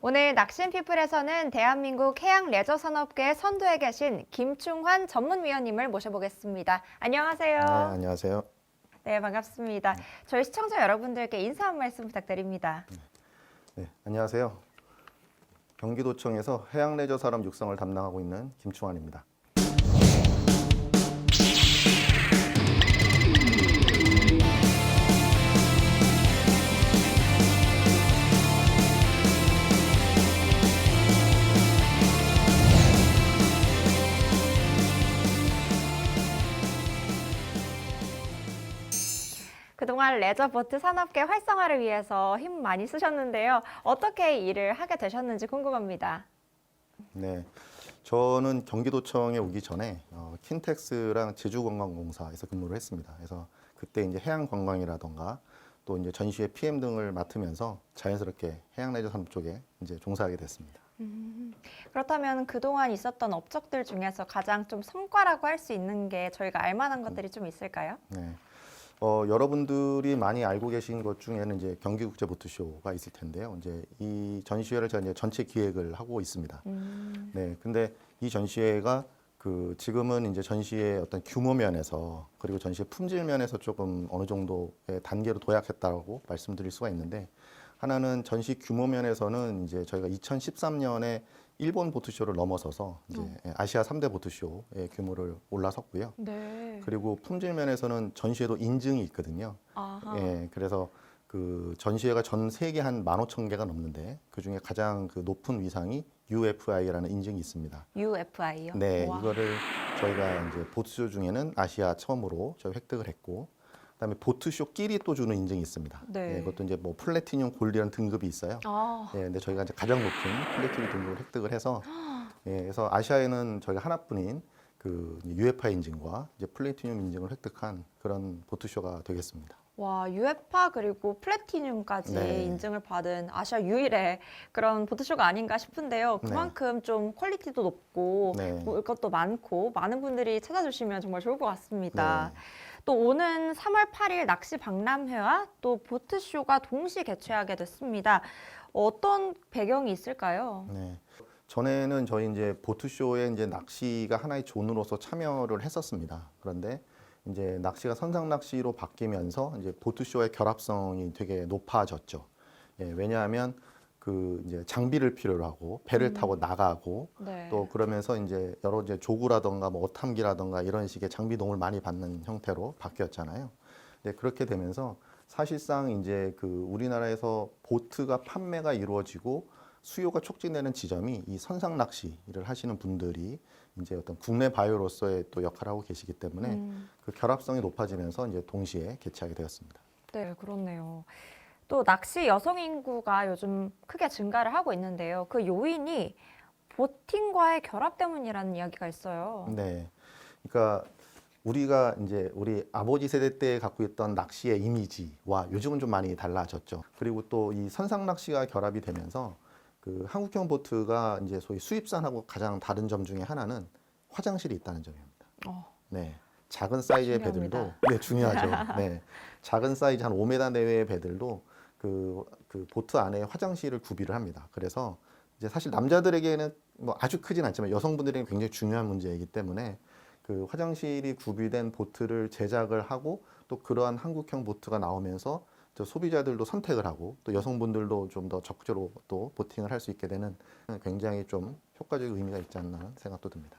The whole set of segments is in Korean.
오늘 낚시피플에서는 대한민국 해양 레저 산업계 선두에 계신 김충환 전문위원님을 모셔보겠습니다. 안녕하세요. 네, 안녕하세요. 네, 반갑습니다. 저희 시청자 여러분들께 인사 한 말씀 부탁드립니다. 네, 안녕하세요. 경기도청에서 해양 레저 사람 육성을 담당하고 있는 김충환입니다. 그동안 레저보트 산업계 활성화를 위해서 힘 많이 쓰셨는데요. 어떻게 일을 하게 되셨는지 궁금합니다. 네, 저는 경기도청에 오기 전에 어, 킨텍스랑 제주관광공사에서 근무를 했습니다. 그래서 그때 이제 해양 관광이라던가 또 이제 전시회 PM 등을 맡으면서 자연스럽게 해양 레저 산업 쪽에 이제 종사하게 됐습니다. 그렇다면 그동안 있었던 업적들 중에서 가장 좀 성과라고 할 수 있는 게 저희가 알 만한 것들이 좀 있을까요? 네. 어, 여러분들이 많이 알고 계신 것 중에는 이제 경기국제 보트쇼가 있을 텐데요. 이제 이 전시회를 제가 이제 전체 기획을 하고 있습니다. 음, 네, 근데 이 전시회가 그 지금은 이제 전시의 어떤 규모 면에서 그리고 전시의 품질 면에서 조금 어느 정도의 단계로 도약했다고 말씀드릴 수가 있는데 하나는 전시 규모 면에서는 이제 저희가 2013년에 일본 보트쇼를 넘어서서 이제 아시아 3대 보트쇼의 규모를 올라섰고요. 네. 그리고 품질 면에서는 전시회도 인증이 있거든요. 아하. 예, 그래서 그 전시회가 전 세계 한 15,000개가 넘는데 그 중에 가장 그 높은 위상이 UFI라는 인증이 있습니다. UFI요? 네, 와. 이거를 저희가 이제 보트쇼 중에는 아시아 처음으로 저희 획득을 했고, 그다음에 보트쇼끼리 또 주는 인증이 있습니다. 네. 예, 그것도 이제 뭐 플래티늄 골드라는 등급이 있어요. 아, 예, 근데 저희가 이제 가장 높은 플래티늄 등급을 획득을 해서, 예, 그래서 아시아에는 저희가 하나뿐인 그 UFI 인증과 이제 플래티늄 인증을 획득한 그런 보트쇼가 되겠습니다. 와, UFA 그리고 플래티늄까지 네. 인증을 받은 아시아 유일의 그런 보트쇼가 아닌가 싶은데요. 네. 그만큼 좀 퀄리티도 높고 네. 볼 것도 많고 많은 분들이 찾아주시면 정말 좋을 것 같습니다. 네. 또 오는 3월 8일 낚시 박람회와 또 보트쇼가 동시 개최하게 됐습니다. 어떤 배경이 있을까요? 네. 전에는 저희 이제 보트쇼에 이제 낚시가 하나의 존으로서 참여를 했었습니다. 그런데 이제 낚시가 선상 낚시로 바뀌면서 이제 보트쇼의 결합성이 되게 높아졌죠. 예, 왜냐하면 그 이제 장비를 필요로 하고 배를 타고 나가고 네. 또 그러면서 이제 여러 이제 조구라던가 뭐 어탐기라던가 이런 식의 장비 도움을 많이 받는 형태로 바뀌었잖아요. 네, 그렇게 되면서 사실상 이제 그 우리나라에서 보트가 판매가 이루어지고 수요가 촉진되는 지점이 이 선상 낚시를 하시는 분들이 이제 어떤 국내 바이오로서의 또 역할을 하고 계시기 때문에 음. 그 결합성이 높아지면서 이제 동시에 개최하게 되었습니다. 네, 그렇네요. 또 낚시 여성 인구가 요즘 크게 증가를 하고 있는데요. 그 요인이 보팅과의 결합 때문이라는 이야기가 있어요. 네. 그러니까 우리가 이제 우리 아버지 세대 때 갖고 있던 낚시의 이미지와 요즘은 좀 많이 달라졌죠. 그리고 또 이 선상 낚시가 결합이 되면서 그 한국형 보트가 이제 소위 수입산하고 가장 다른 점 중에 하나는 화장실이 있다는 점입니다. 어, 네. 작은 사이즈의 중요합니다. 배들도 네, 중요하죠. 네. 작은 사이즈 한 5m 내외의 배들도 그, 그 보트 안에 화장실을 구비를 합니다. 그래서 이제 사실 남자들에게는 뭐 아주 크진 않지만 여성분들에게는 굉장히 중요한 문제이기 때문에 그 화장실이 구비된 보트를 제작을 하고 또 그러한 한국형 보트가 나오면서 저 소비자들도 선택을 하고 또 여성분들도 좀 더 적극적으로 또 보팅을 할 수 있게 되는 굉장히 좀 효과적인 의미가 있지 않나 생각도 듭니다.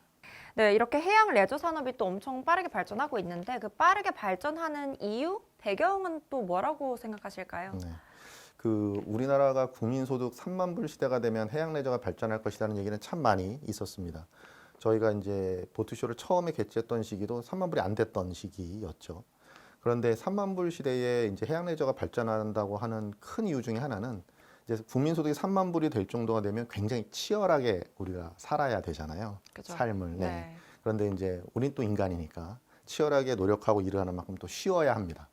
네, 이렇게 해양 레저 산업이 또 엄청 빠르게 발전하고 있는데 그 빠르게 발전하는 이유, 배경은 또 뭐라고 생각하실까요? 네. 그 우리나라가 국민소득 3만 불 시대가 되면 해양 레저가 발전할 것이라는 얘기는 참 많이 있었습니다. 저희가 이제 보트쇼를 처음에 개최했던 시기도 3만 불이 안 됐던 시기였죠. 그런데 3만 불 시대에 이제 해양 레저가 발전한다고 하는 큰 이유 중에 하나는 이제 국민소득이 3만 불이 될 정도가 되면 굉장히 치열하게 우리가 살아야 되잖아요. 그죠. 삶을. 네. 네. 그런데 이제 우린 또 인간이니까 치열하게 노력하고 일을 하는 만큼 또 쉬어야 합니다.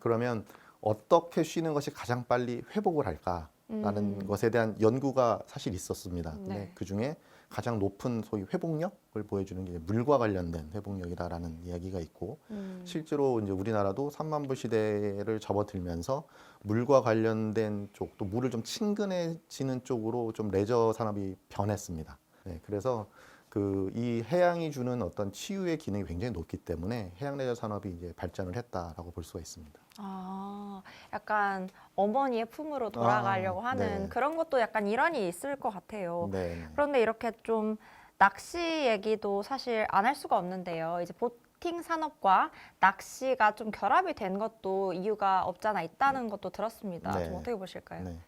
그러면 어떻게 쉬는 것이 가장 빨리 회복을 할까? 음. 것에 대한 연구가 사실 있었습니다. 근데 네. 그 중에 가장 높은 소위 회복력을 보여주는 게 물과 관련된 회복력이다라는 이야기가 있고 음. 실제로 이제 우리나라도 3만 부 시대를 접어들면서 물과 관련된 쪽 또 물을 좀 친근해지는 쪽으로 좀 레저 산업이 변했습니다. 네, 그래서 그 이 해양이 주는 어떤 치유의 기능이 굉장히 높기 때문에 해양 레저 산업이 이제 발전을 했다라고 볼 수가 있습니다. 아, 약간 어머니의 품으로 돌아가려고 아, 하는 네. 그런 것도 약간 일환이 있을 것 같아요. 네. 그런데 이렇게 좀 낚시 얘기도 사실 안 할 수가 없는데요. 이제 보팅 산업과 낚시가 좀 결합이 된 것도 이유가 없잖아 있다는 것도 들었습니다. 네. 좀 어떻게 보실까요? 네.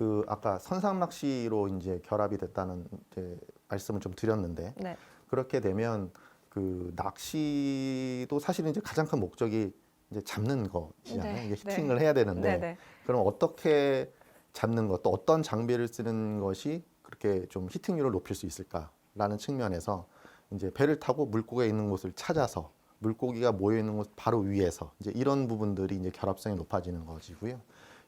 그 아까 선상 낚시로 이제 결합이 됐다는 이제 말씀을 좀 드렸는데 네. 그렇게 되면 그 낚시도 사실은 이제 가장 큰 목적이 이제 잡는 것이잖아요. 네, 이게 네. 히팅을 해야 되는데 네, 네. 그럼 어떻게 잡는 것, 또 어떤 장비를 쓰는 것이 그렇게 좀 히팅률을 높일 수 있을까라는 측면에서 이제 배를 타고 물고기가 있는 곳을 찾아서 물고기가 모여 있는 곳 바로 위에서 이제 이런 부분들이 이제 결합성이 높아지는 것이고요.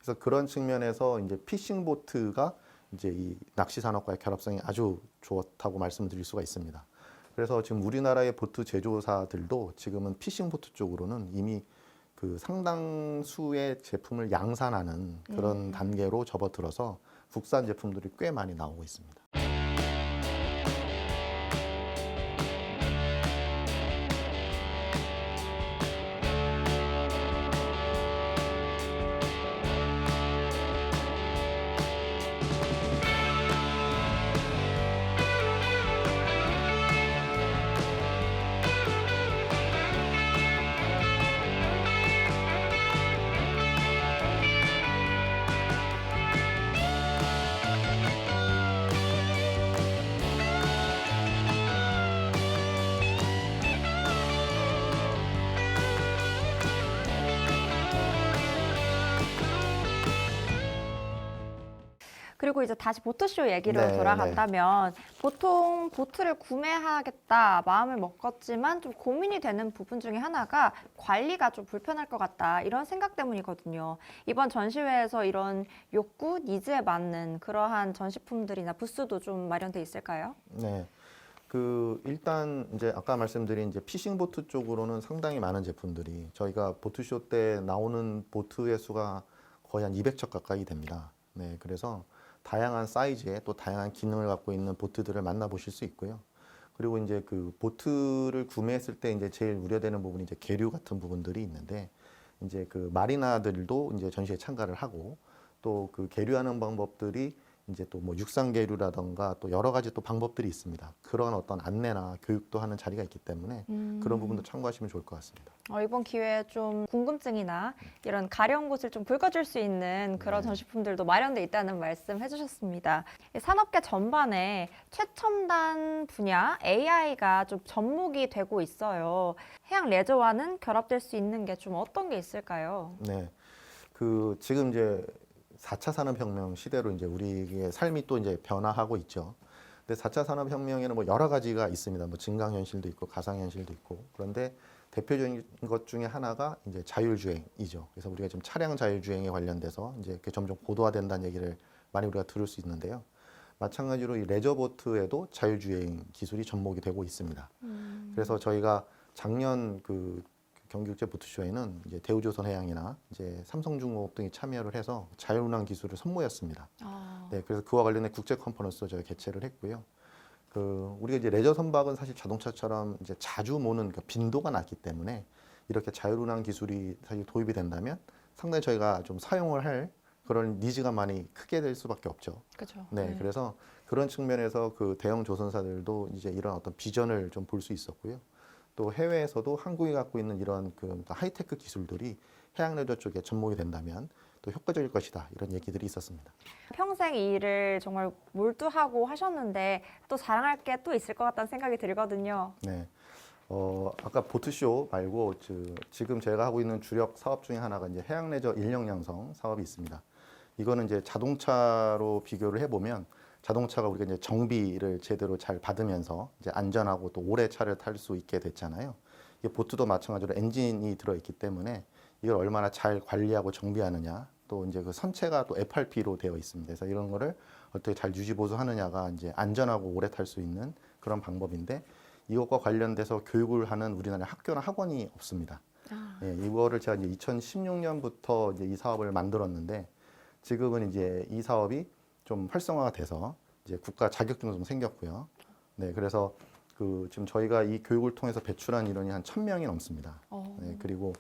그래서 그런 측면에서 이제 피싱 보트가 이제 이 낚시 산업과의 결합성이 아주 좋다고 말씀드릴 수가 있습니다. 그래서 지금 우리나라의 보트 제조사들도 지금은 피싱 보트 쪽으로는 이미 그 상당수의 제품을 양산하는 그런 단계로 접어들어서 국산 제품들이 꽤 많이 나오고 있습니다. 그리고 이제 다시 보트쇼 얘기로 네, 돌아간다면 보통 보트를 구매하겠다 마음을 먹었지만 좀 고민이 되는 부분 중에 하나가 관리가 좀 불편할 것 같다 이런 생각 때문이거든요. 이번 전시회에서 이런 욕구 니즈에 맞는 그러한 전시품들이나 부스도 좀 마련돼 있을까요? 네. 그 일단 이제 아까 말씀드린 이제 피싱 보트 쪽으로는 상당히 많은 제품들이 저희가 보트쇼 때 나오는 보트의 수가 거의 한 200척 가까이 됩니다. 네. 그래서 다양한 사이즈의 또 다양한 기능을 갖고 있는 보트들을 만나보실 수 있고요. 그리고 이제 그 보트를 구매했을 때 이제 제일 우려되는 부분이 이제 계류 같은 부분들이 있는데 이제 그 마리나들도 이제 전시에 참가를 하고 또 그 계류하는 방법들이 이제 또 뭐 육상 계류라던가 또 여러 가지 또 방법들이 있습니다. 그런 어떤 안내나 교육도 하는 자리가 있기 때문에 그런 부분도 참고하시면 좋을 것 같습니다. 어, 이번 기회에 좀 궁금증이나 이런 가려운 곳을 좀 긁어줄 수 있는 그런 네. 전시품들도 마련돼 있다는 말씀 해주셨습니다. 이 산업계 전반에 최첨단 분야 AI가 좀 접목이 되고 있어요. 해양 레저와는 결합될 수 있는 게 좀 어떤 게 있을까요? 네. 그 지금 이제 4차 산업혁명 시대로 이제 우리의 삶이 또 이제 변화하고 있죠. 근데 4차 산업혁명에는 뭐 여러 가지가 있습니다. 뭐 증강현실도 있고 가상현실도 있고. 그런데 대표적인 것 중에 하나가 이제 자율주행이죠. 그래서 우리가 지금 차량 자율주행에 관련돼서 이제 점점 고도화된다는 얘기를 많이 우리가 들을 수 있는데요. 마찬가지로 이 레저보트에도 자율주행 기술이 접목이 되고 있습니다. 그래서 저희가 작년 그 경기국제 보트쇼에는 이제 대우조선해양이나 이제 삼성중공업 등이 참여를 해서 자율운항 기술을 선보였습니다. 아, 네, 그래서 그와 관련된 국제 컨퍼런스 저희 개최를 했고요. 그 우리가 이제 레저 선박은 사실 자동차처럼 이제 자주 모는 그 빈도가 낮기 때문에 이렇게 자율운항 기술이 사실 도입이 된다면 상당히 저희가 좀 사용을 할 그런 니즈가 많이 크게 될 수밖에 없죠. 그죠. 네, 그래서 그런 측면에서 그 대형 조선사들도 이제 이런 어떤 비전을 좀 볼 수 있었고요. 또 해외에서도 한국이 갖고 있는 이런 그 하이테크 기술들이 해양 레저 쪽에 접목이 된다면 또 효과적일 것이다 이런 얘기들이 있었습니다. 평생 이 일을 정말 몰두하고 하셨는데 또 자랑할 게 또 있을 것 같다는 생각이 들거든요. 네. 어, 아까 보트쇼 말고 저, 지금 제가 하고 있는 주력 사업 중에 하나가 이제 해양 레저 인력 양성 사업이 있습니다. 이거는 이제 자동차로 비교를 해보면 자동차가 우리가 이제 정비를 제대로 잘 받으면서 이제 안전하고 또 오래 차를 탈 수 있게 됐잖아요. 이게 보트도 마찬가지로 엔진이 들어있기 때문에 이걸 얼마나 잘 관리하고 정비하느냐 또 이제 그 선체가 또 FRP로 되어 있습니다. 그래서 이런 거를 어떻게 잘 유지 보수하느냐가 이제 안전하고 오래 탈 수 있는 그런 방법인데 이것과 관련돼서 교육을 하는 우리나라 학교나 학원이 없습니다. 아. 예, 이거를 제가 이제 2016년부터 이제 이 사업을 만들었는데 지금은 이제 이 사업이 좀 활성화가 돼서 이제 국가 자격증도 좀 생겼고요. 네, 그래서 그 지금 저희가 이 교육을 통해서 배출한 인원이 한 1000명이 넘습니다. 어. 네, 그리고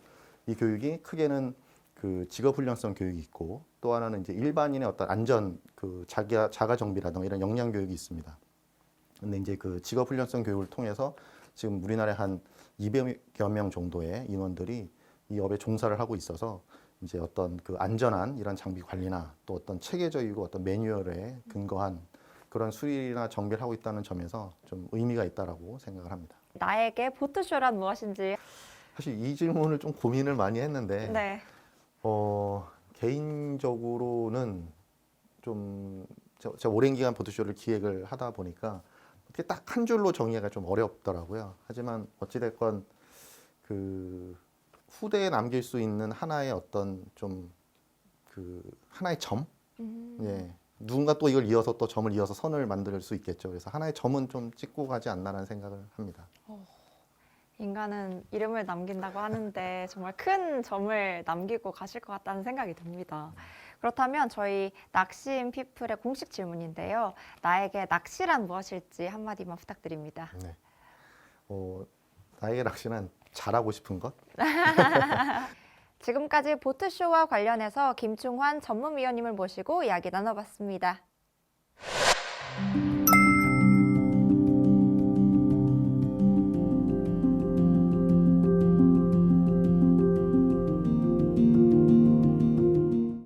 이 교육이 크게는 그 직업 훈련성 교육이 있고 또 하나는 이제 일반인의 어떤 안전 그 자가 자가 정비라든가 이런 역량 교육이 있습니다. 근데 이제 그 직업 훈련성 교육을 통해서 지금 우리나라에 한 200여 명 정도의 인원들이 이 업에 종사를 하고 있어서 이제 어떤 그 안전한 이런 장비 관리나 또 어떤 체계적이고 어떤 매뉴얼에 근거한 그런 수리나 정비를 하고 있다는 점에서 좀 의미가 있다라고 생각을 합니다. 나에게 보트쇼란 무엇인지. 사실 이 질문을 좀 고민을 많이 했는데 네. 어, 개인적으로는 좀 저- 제가 오랜 기간 보트쇼를 기획을 하다 보니까 어떻게 딱 한 줄로 정의가 좀 어렵더라고요. 하지만 어찌됐건 그 후대에 남길 수 있는 하나의 어떤 좀 그 하나의 점, 음. 예. 누군가 또 이걸 이어서 또 점을 이어서 선을 만들 수 있겠죠. 그래서 하나의 점은 좀 찍고 가지 않나라는 생각을 합니다. 인간은 이름을 남긴다고 하는데 정말 큰 점을 남기고 가실 것 같다는 생각이 듭니다. 그렇다면 저희 낚시인 피플의 공식 질문인데요. 나에게 낚시란 무엇일지 한마디만 부탁드립니다. 네. 어, 나에게 낚시는 잘하고 싶은 것, 지금까지 보트쇼와 관련해서 김충환 전문위원님을 모시고 이야기 나눠봤습니다.